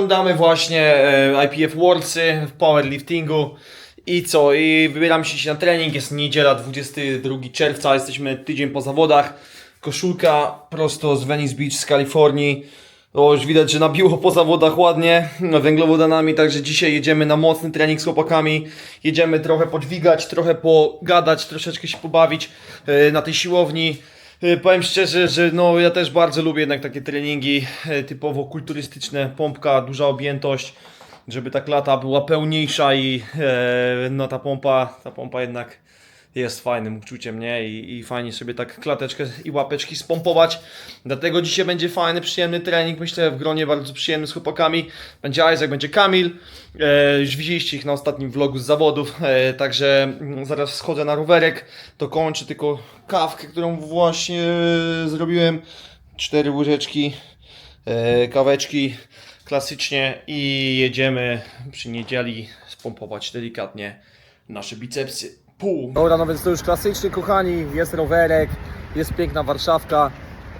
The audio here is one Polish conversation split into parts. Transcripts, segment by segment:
Oglądamy właśnie e, IPF Worldsy w powerliftingu i co? I wybieramy się na trening, jest niedziela 22 czerwca, jesteśmy tydzień po zawodach. Koszulka prosto z Venice Beach z Kalifornii. O, już widać, że nabiło po zawodach ładnie węglowodanami, także dzisiaj jedziemy na mocny trening z chłopakami. Jedziemy trochę podźwigać, trochę pogadać, troszeczkę się pobawić e, na tej siłowni. E, Powiem szczerze, że no, ja też bardzo lubię jednak takie treningi e, typowo kulturystyczne, pompka, duża objętość, żeby ta klata była pełniejsza i e, no ta pompa, ta pompa jednak jest fajnym uczuciem, nie? I, I fajnie sobie tak klateczkę i łapeczki spompować. Dlatego dzisiaj będzie fajny, przyjemny trening, myślę w gronie bardzo przyjemny z chłopakami. Będzie Isaac, będzie Kamil. E, już widzieliście ich na ostatnim vlogu z zawodów, e, także mm, zaraz schodzę na rowerek, dokończę tylko kawkę, którą właśnie e, zrobiłem. Cztery łyżeczki e, kaweczki klasycznie i jedziemy przy niedzieli spompować delikatnie nasze bicepsy. Pół. Dobra, no więc to już klasycznie, kochani, jest rowerek, jest piękna Warszawka.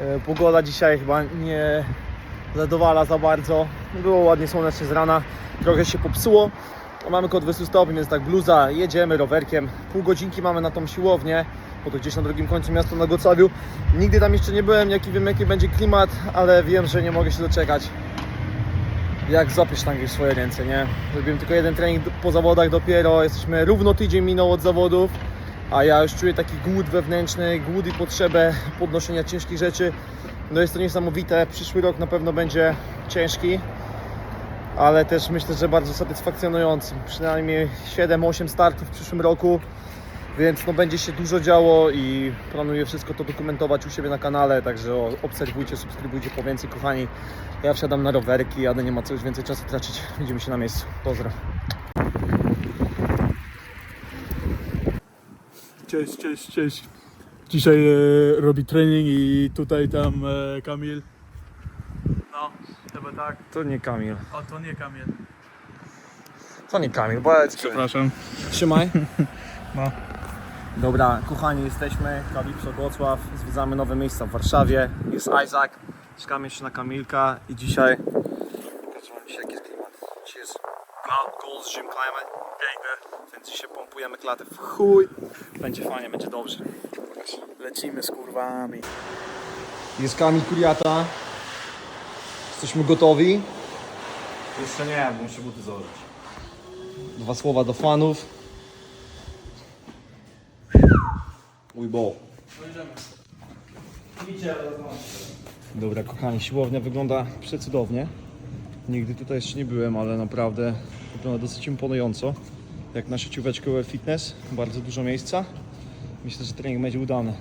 E, Pogoda dzisiaj chyba nie zadowala za bardzo. Było ładnie słonecznie z rana, trochę się popsuło. Mamy około 20 stopni, więc tak bluza, jedziemy rowerkiem. Pół godzinki mamy na tą siłownię, bo to gdzieś na drugim końcu miasta na Gocawiu. Nigdy tam jeszcze nie byłem, jaki wiem jaki będzie klimat, ale wiem, że nie mogę się doczekać. Jak złapiesz sztangę w swoje ręce, nie? Zrobiłem tylko jeden trening po zawodach dopiero, jesteśmy równo tydzień minął od zawodów, a ja już czuję taki głód wewnętrzny, głód i potrzebę podnoszenia ciężkich rzeczy. No jest to niesamowite, przyszły rok na pewno będzie ciężki, ale też myślę, że bardzo satysfakcjonujący. Przynajmniej 7-8 startów w przyszłym roku, więc no będzie się dużo działo i planuję wszystko to dokumentować u siebie na kanale, także obserwujcie, subskrybujcie po więcej, kochani. Ja wsiadam na rowerki, jadę, nie ma co już więcej czasu tracić. Widzimy się na miejscu. Pozdro. Cześć, cześć, cześć. Dzisiaj e, robi trening i tutaj tam e, Kamil. No, chyba tak. To nie Kamil. O, to nie Kamil. To nie Kamil, powiedz. Przepraszam. Trzymaj. No. Dobra, kochani, jesteśmy. Kalipso Wrocław. Zwiedzamy nowe miejsca w Warszawie. Jest Isaac. Czekamy jeszcze na Kamilka i dzisiaj... Pokażę wam dzisiaj jaki jest klimat. Dzisiaj jest Gold- Gym Climate. Piękne. Więc dzisiaj pompujemy klatę w chuj. Będzie fajnie, będzie dobrze. Lecimy z kurwami. Jest Kamil Kuriata. Jesteśmy gotowi. Jeszcze nie, bo muszę buty założyć. Dwa słowa do fanów. Mój bol. Dobra, kochani, siłownia wygląda przecudownie. Nigdy tutaj jeszcze nie byłem, ale naprawdę wygląda dosyć imponująco. Jak na siecióweczkę UL Fitness, bardzo dużo miejsca. Myślę, że trening będzie udany.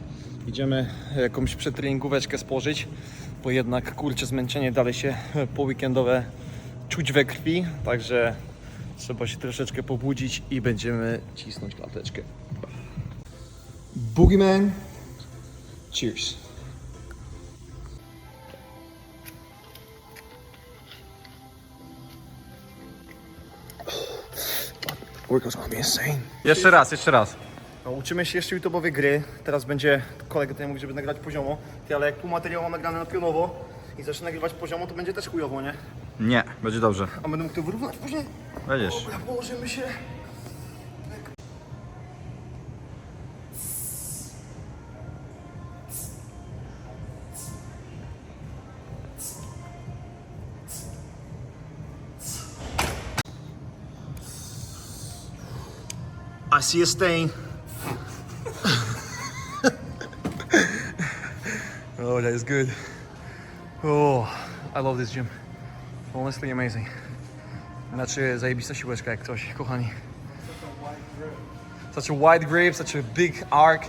Idziemy jakąś przetreningóweczkę spożyć, bo jednak kurczę zmęczenie dalej się po weekendowe czuć we krwi, także trzeba się troszeczkę pobudzić i będziemy cisnąć klateczkę. Boogeyman, cheers. Workout's gonna be insane. Jeszcze raz, jeszcze raz. No, uczymy się jeszcze YouTube'owej gry. Teraz będzie kolega tutaj mówi, żeby nagrać poziomo. Ty, ale jak pół materiału mam nagrane na pionowo i zacznę nagrywać poziomo, to będzie też chujowo, nie? Nie, będzie dobrze. A będę mógł to wyrównać później? Będziesz. Dobra, położymy się. See a stain. oh, that is good. Oh, I love this gym. Honestly amazing. Znaczy zajebista siłeczka jak coś, kochani. Such a wide grip, such a big arc,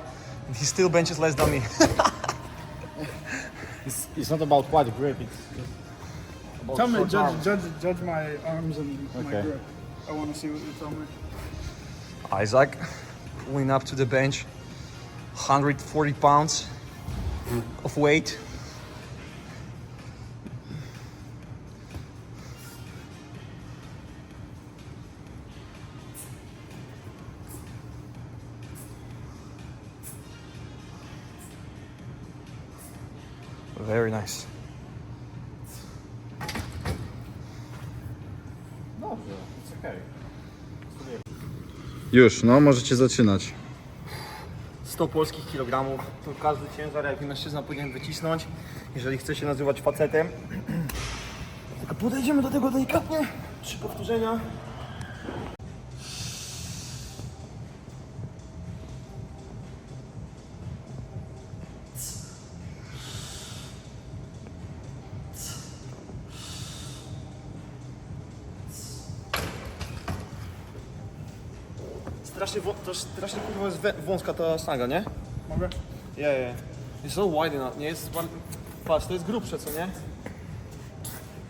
and he still benches less than me. It's, it's not about wide grip. It's just about Tell me, judge, judge, judge my arms and my grip. I want to see what you tell me. Isaac pulling up to the bench, 140 pounds of weight. Very nice. Dobrze, it's okay. Już, no możecie zaczynać. 100 polskich kilogramów. To każdy ciężar, jaki mężczyzna powinien wycisnąć, jeżeli chce się nazywać facetem. Podejdziemy do tego delikatnie. Trzy powtórzenia. To strasznie kurwa jest wę- wąska ta sztanga, nie? Mogę? Yeah, yeah. It's so wide enough, nie? Jest. Patrz, to jest grubsze, co nie?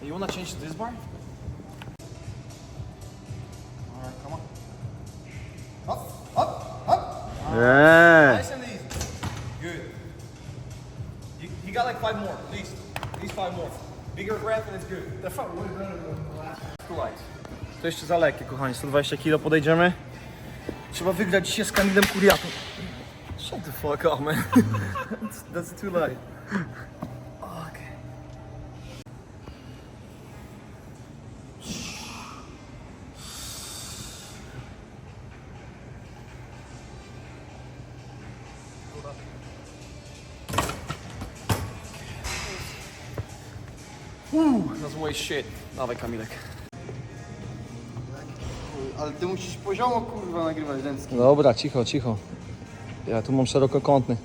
You wanna change this bar? Alright, come on. Eee. Nice and easy. Good. You, you got like five more, please. These five more. Bigger breath and it's good. The fuck, way better than the last. Too light. To jeszcze za lekkie, kochani. 120 kg podejdziemy. Trzeba wygrać dzisiaj z Kamilem Kuriatą. Shut the fuck up, man. that's, too light. Okay. Woo, that's way shit. Dawaj Kamilek. Ale ty musisz poziomo kurwa nagrywać dęcki. Dobra, cicho, cicho. Ja tu mam szerokokątny.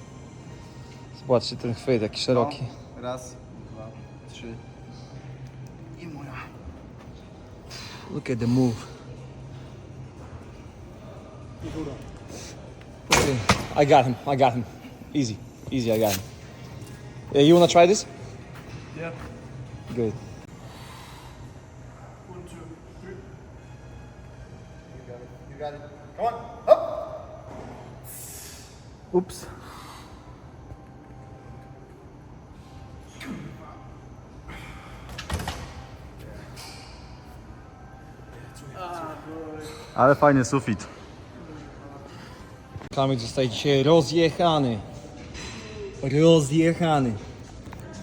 Zobaczcie ten chwyt, jaki szeroki. Raz, dwa, trzy. I moja. Look at the move. Okay, I got him, I got him. Easy, easy, I got him. You wanna try this? Yeah. Good. One, two, three. You got it. Come on, up! Oops. Ale fajny sufit. Kamil zostaje dzisiaj rozjechany. Rozjechany.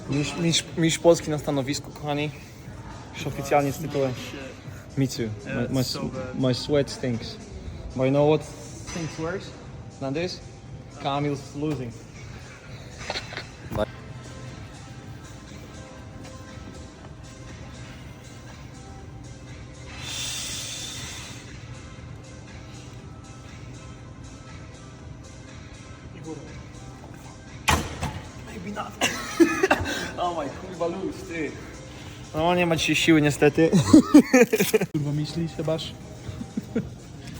Mistrz, mistrz, mistrz Polski na stanowisku, kochani. Już oficjalnie z tytułem. Me too. my, my, my sweat stinks. But you know what stinks worse than this? Kamil's losing. Maybe not. oh my kurwa luz, ty. No nie ma dzisiaj siły niestety. Kurwa myślisz, chybaż?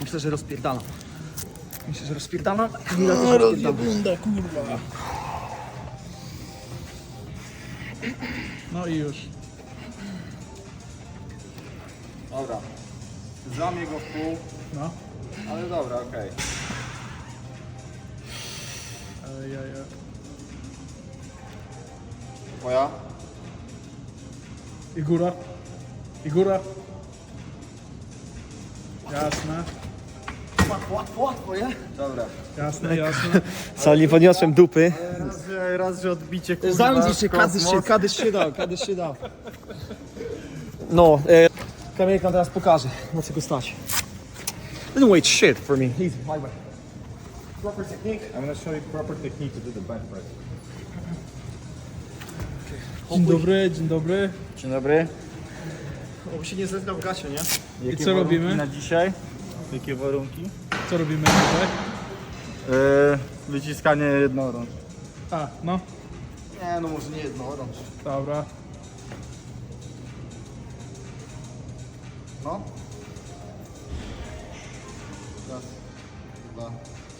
Myślę, że rozpierdalam. Myślę, że rozpierdalam. Kamila też rozpierdalam. Bunda, kurwa. No i już. Dobra. Złamię go w pół, No. ale dobra, okej. E, ja, ja. Moja? I góra. I góra. Jasne, Łatwo, łatwo, łatwo, nie? Dobra. jasne, jasne. Co, nie podniosłem dupy. Raz, że, raz, że odbicie kurwa. Zamknij się, każdy się, każdy się dał, każdy się dał. No, e, Kamilek nam teraz pokaże, na co go stać. Didn't wait shit for me. Easy, my way. Proper technique. I'm gonna show you proper technique to do the bench press. Dzień dobry, dzień dobry. Dzień dobry. Oby się nie zeznał w gacie, nie? Jakie co robimy? na dzisiaj? Jakie warunki? Co robimy tutaj? Yy, wyciskanie jednorącz. A, no. Nie, no może nie jednorącz. Dobra. No. Raz, dwa,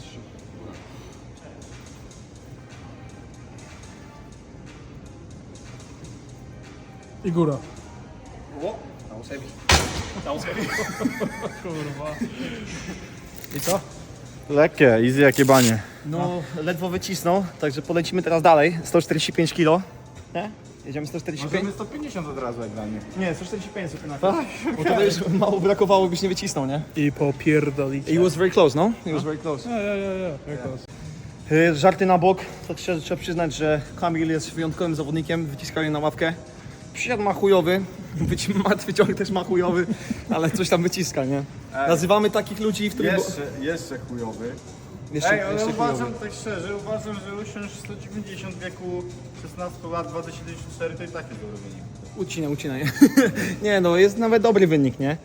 trzy, góra. I góra. O, was heavy. Kurwa. I co? Lekkie, easy jakie banie. No, ledwo wycisnął, także polecimy teraz dalej. 145 kg. Nie? Jedziemy 145? Możemy 150 od razu jak dla mnie. Nie, 145 sobie na Bo to już mało brakowało, byś nie wycisnął, nie? I popierdolić. He was very close, no? He was very close. Ja, ja, ja, ja. Jak to? Y, Żarty na bok, to trzeba, trzeba przyznać, że Kamil jest wyjątkowym zawodnikiem, wyciskanie na ławkę. Przysiad ma chujowy, być martwy ciąg też ma chujowy, ale coś tam wyciska, nie? Nazywamy takich ludzi, w których... Jeszcze, jeszcze chujowy. Jeszcze, Ej, ale jeszcze uważam, chujowy. tak szczerze, uważam, że usiąść 190 w wieku 16 lat 2004 to i tak jest dobry wynik. Ucinaj, ucinaj. nie no, jest nawet dobry wynik, nie?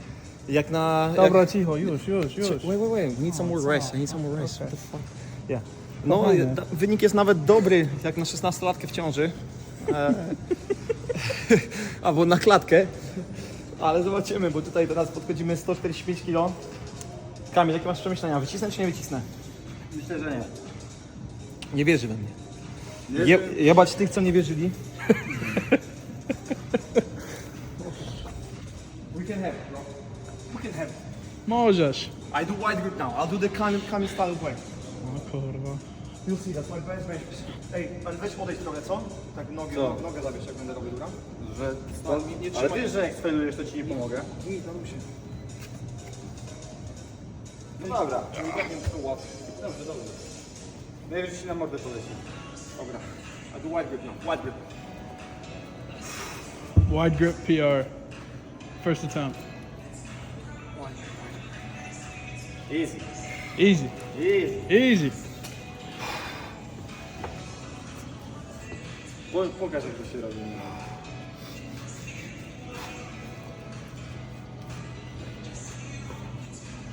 Jak na... Dobra, jak... cicho, już, już, już. Wait, wait, wait, need some more rest, I need some more rest. What the fuck? Yeah. No, da- wynik jest nawet dobry, jak na 16-latkę w ciąży. E... Albo na klatkę. Ale zobaczymy, bo tutaj teraz podchodzimy 145 kg. Kamil, jakie masz przemyślenia? Wycisnę czy nie wycisnę? Myślę, że nie. Nie wierzy we mnie. Je, jebać tych, co nie wierzyli. We can have it, bro. We can have it. Możesz. I do wide grip now. I'll do the Kamil, Kamil style way. O kurwa. You'll see, that's my best bench. Ej, ale weź odejdź trochę, co? Tak nogę, Co? nogę zabierz, jak będę robił, dobra? Że, No, nie- nie ale trzymaj. wiesz, że jak sfailujesz, to ci nie pomogę. Nie, to się. No dobra. Jak nie to łatwo. Dobrze, dobrze. Najwyżej ci na mordę poleci. Dobra. I do wide grip now. Wide grip. Wide grip PR. First attempt. Easy. Easy. Easy. Easy. Po, pokaż jak to się robi.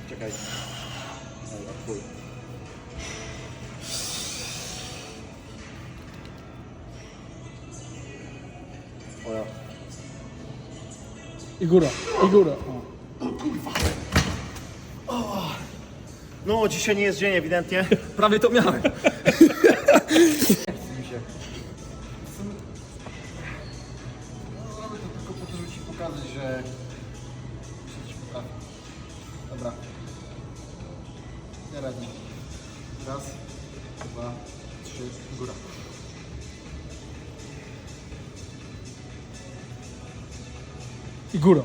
Czekaj. Dobra, chuj. O ja. I góra. I góra. O. No, dzisiaj nie jest dzień ewidentnie. Prawie to miałem. Raz, dwa, trzy, góra. I góra.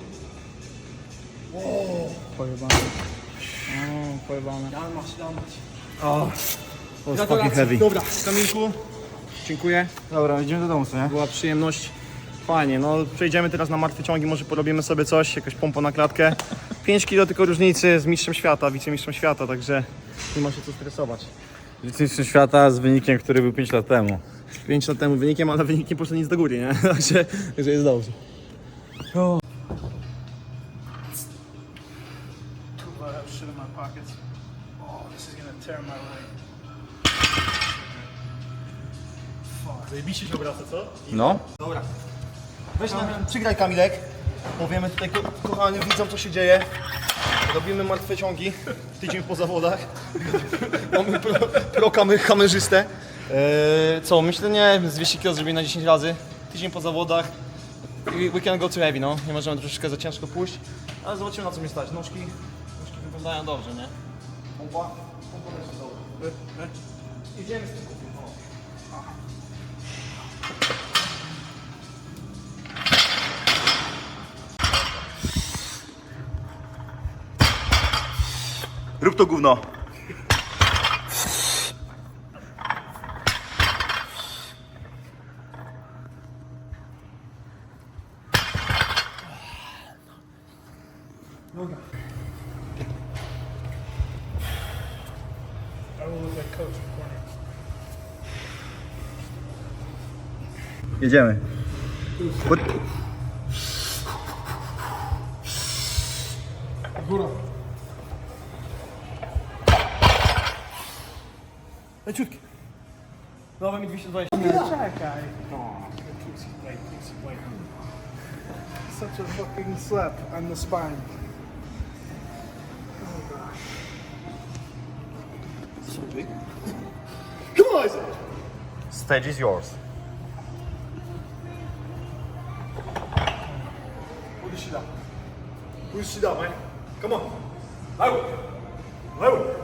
Pojebane. O, pojebane. Gratulacje. heavy. Dobra, Kamilku. Dziękuję. Dobra, idziemy do domu, co nie? Była przyjemność. Fajnie, no przejdziemy teraz na martwe ciągi, może porobimy sobie coś, jakaś pompa na klatkę. 5 kilo tylko różnicy z mistrzem świata, wicemistrzem świata, także nie ma się co stresować. Wicemistrz świata z wynikiem, który był 5 lat temu. 5 lat temu wynikiem, ale wynik nie poszedł nic do góry, nie? Także, także jest dobrze. Leg. Zajebiście się obraca, co? No. Dobra. Weź nam, przygraj Kamilek. Powiemy tutaj ko kochanym widzom co się dzieje. Robimy martwe ciągi. Tydzień po zawodach. Mamy pro, pro kamer, kamerzystę. Eee, co, myślę nie, z 200 kg zrobimy na 10 razy. Tydzień po zawodach. We, we can go to heavy, no. Nie możemy troszeczkę za ciężko pójść. Ale zobaczymy na co mnie stać. Nóżki, nóżki wyglądają dobrze, nie? Pompa, pompa też jest dobra. Idziemy z tym Rób to gówno. Corner. Jedziemy. Góra. Such a fucking slap on the spine. Come on, Isaac. Stage is yours. Put the shit up. Put the shit up, man. Come on. Level. Level. Come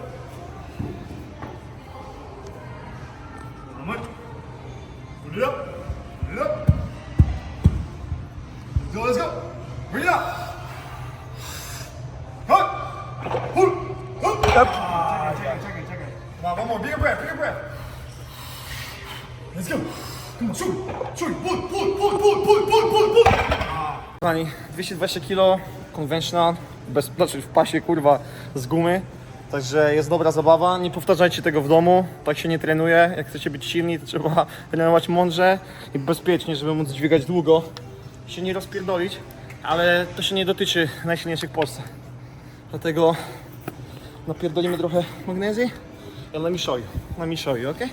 Kochani, 220 kg, conventional, bez, znaczy w pasie kurwa z gumy. Także jest dobra zabawa, nie powtarzajcie tego w domu, tak się nie trenuje. Jak chcecie być silni, to trzeba trenować mądrze i bezpiecznie, żeby móc dźwigać długo. Się nie rozpierdolić, ale to się nie dotyczy najsilniejszych w Polsce. Dlatego napierdolimy trochę magnezji. Ja let me show you, let me show you, okay?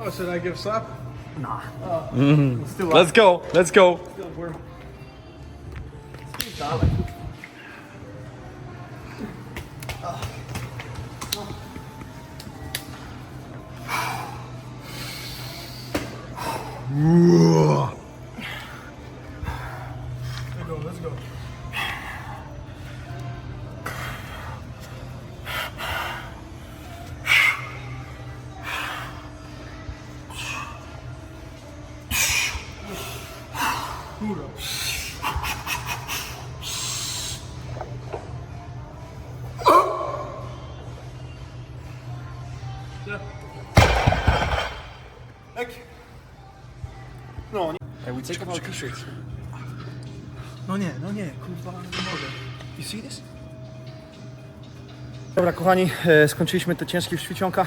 Oh, should I give? Let's go, let's go. Let's take about t-shirts. No nie, no nie, kurwa, nie mogę. You see this? Dobra kochani, e, skończyliśmy te ciężkie ćwiczonka,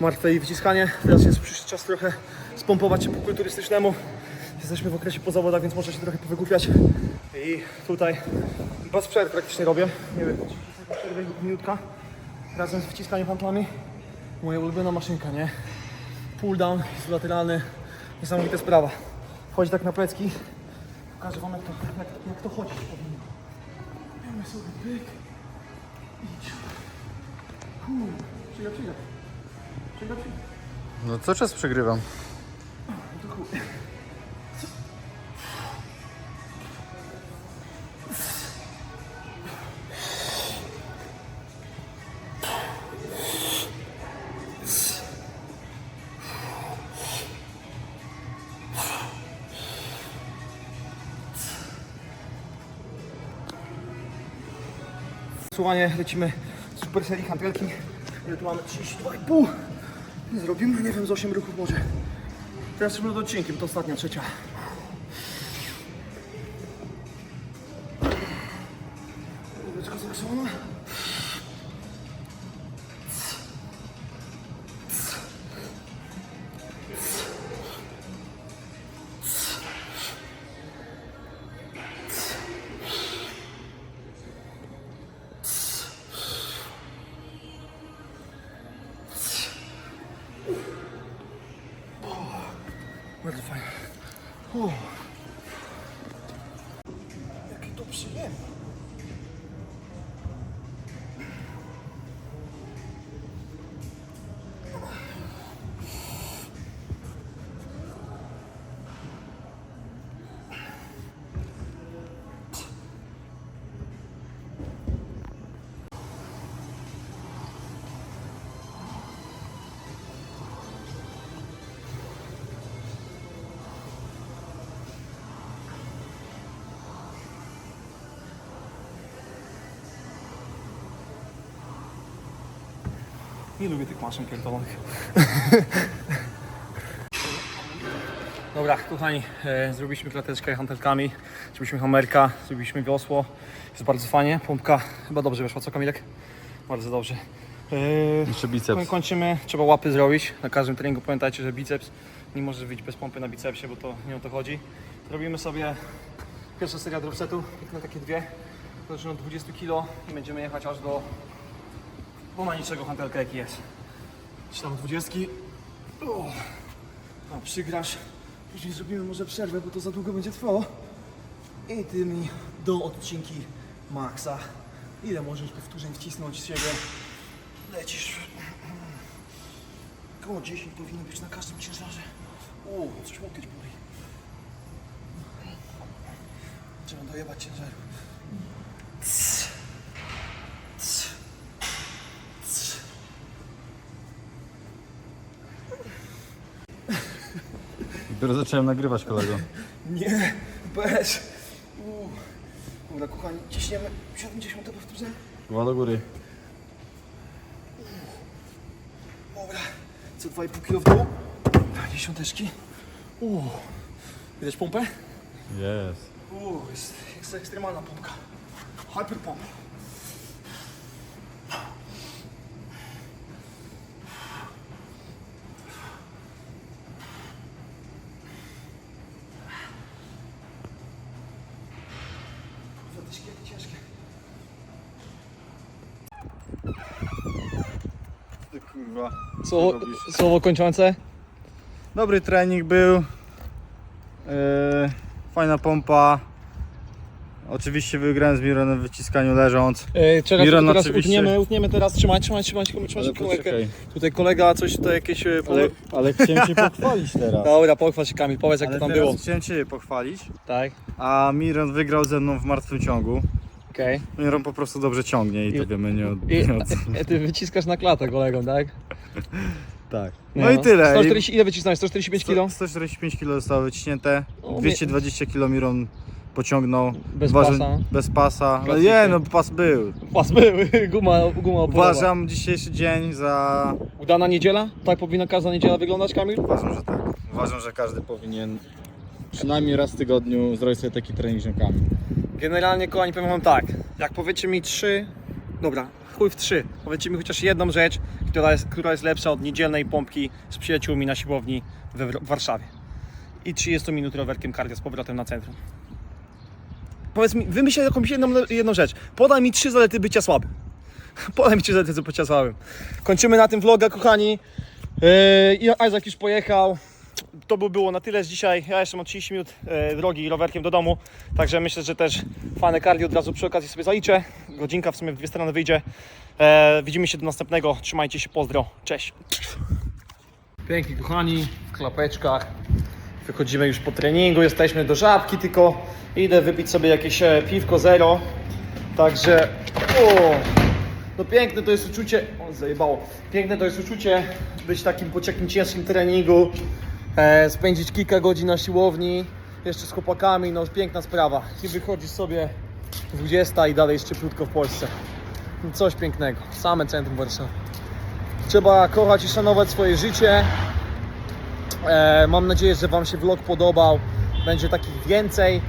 martwe i wyciskanie. Teraz jest przyszły czas trochę spompować się po kulturystycznemu. Jesteśmy w okresie po zawodach, więc można się trochę powygłupiać. I tutaj bez przerw praktycznie robię. Nie wiem, przerwę minutka. Razem z wciskaniem handlami. Moja ulubiona maszynka, nie? Pull down, jest lateralny. Niesamowita sprawa. Wchodzi tak na plecki. Pokażę wam jak to, jak, jak to chodzić powinno. Bierzemy sobie pyk. Idź. Przyga, przyga. No co czas przegrywam? To chuj. Słuchanie, lecimy z super serii hantelki. Ile tu mamy? 32,5. Zrobimy, nie wiem, z 8 ruchów może. Teraz jesteśmy nad odcinkiem, to ostatnia, trzecia. Whew. Nie lubię tych maszyn pierdolonych. Dobra, kochani, e, zrobiliśmy klateczkę hantelkami, zrobiliśmy hamerka, zrobiliśmy wiosło. Jest bardzo fajnie, pompka chyba dobrze weszła, co Kamilek? Bardzo dobrze. E, Jeszcze biceps. Kończymy, trzeba łapy zrobić. Na każdym treningu pamiętajcie, że biceps nie może wyjść bez pompy na bicepsie, bo to nie o to chodzi. Robimy sobie pierwsza seria dropsetu, na takie dwie. Zaczynamy od 20 kg i będziemy jechać aż do bo ma niczego hantelka jaki jest. Dwudziestki. O, a przygrasz. Później zrobimy może przerwę, bo to za długo będzie trwało. I ty mi do odcinki maksa. Ile możesz powtórzeń wcisnąć z siebie? Lecisz. Koło 10 powinno być na każdym ciężarze. O, coś łokieć boli. Trzeba dojebać ciężaru. Dopiero zacząłem nagrywać kolego. Nie, bez. Uuu. Dobra, kochani, ciśniemy 70 powtórzeń. Głowa do góry. Dobra, co 2,5 kg w dół. Dziesiąteczki. Uuu. Widać pompę? Yes. Uuu, jest, jest ekstremalna pompka. Hyper pump. Zatyczki jakie ciężkie. Ty kurwa. Słowo, robisz? słowo kończące? Dobry trening był. Yy, fajna pompa. Oczywiście wygrałem z Mironem w wyciskaniu leżąc. Yy, czekaj, Miron teraz oczywiście- utniemy, utniemy teraz, trzymaj, trzymaj, trzymaj, trzymaj, trzymaj kolejkę. Tutaj kolega coś tutaj jakieś... e, Ale, ale chciałem się pochwalić teraz. Dobra, pochwal się Kamil, powiedz jak Ale to tam teraz było. chciałem Ciebie pochwalić. Tak, A Miron wygrał ze mną w martwym ciągu. Okej. Miron po prostu dobrze ciągnie i to I- wiemy nie od... I Nie od... e, ty wyciskasz na klatę kolegą, tak? Tak. No, i tyle. 140, ile wycisnąłeś? 145 kg? 145 kg zostało wyciśnięte. O, 220 kg Miron pociągnął. Bez Uważam- pasa. Bez pasa. No nie, no pas był. Pas był, guma, guma. Uważam dzisiejszy dzień za... Udana niedziela? Tak powinna każda niedziela wyglądać, Kamil? Uważam, że tak. Uważam, że każdy Powinien przynajmniej raz w tygodniu zrobić sobie taki trening ziomkami. Generalnie, kochani, powiem wam tak. Jak powiecie mi trzy... Dobra, chuj w trzy. Powiedzcie mi chociaż jedną rzecz, która jest, która jest lepsza od niedzielnej pompki z przyjaciółmi na siłowni we w Warszawie. I 30 minut rowerkiem cardio z powrotem na centrum. Powiedz mi, wymyśl jakąś jedną, jedną rzecz. Podaj mi trzy zalety bycia słabym. Podaj mi trzy zalety bycia słabym. Kończymy na tym vloga, kochani. Yy, Isaac już pojechał. To by było na tyle z dzisiaj. Ja jeszcze mam 30 minut e, drogi rowerkiem do domu. Także myślę, że też fajne cardio od razu przy okazji sobie zaliczę. Godzinka w sumie w dwie strony wyjdzie. E, widzimy się do następnego. Trzymajcie się, pozdro. Cześć. Piękni kochani, w klapeczkach. Wychodzimy już po treningu, jesteśmy do żabki, tylko idę wypić sobie jakieś e, piwko zero. Także, o, no piękne to jest uczucie, o zajebało, piękne to jest uczucie być takim po ciężkim treningu, e, spędzić kilka godzin na siłowni, jeszcze z chłopakami, no piękna sprawa. I wychodzisz sobie 20 i dalej jeszcze krótko w Polsce. No, Coś pięknego, same centrum Warszawy. Trzeba kochać i szanować swoje życie. E, mam nadzieję, że Wam się vlog podobał. Będzie takich więcej.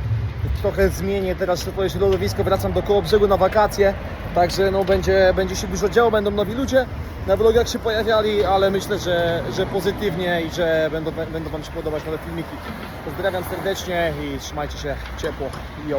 Trochę zmienię teraz swoje środowisko, wracam do koło brzegu na wakacje. Także no, będzie, będzie się dużo działo, będą nowi ludzie na vlogach się pojawiali, ale myślę, że, że pozytywnie i że będą, będą Wam się podobać nowe filmiki. Pozdrawiam serdecznie i trzymajcie się ciepło. Yo.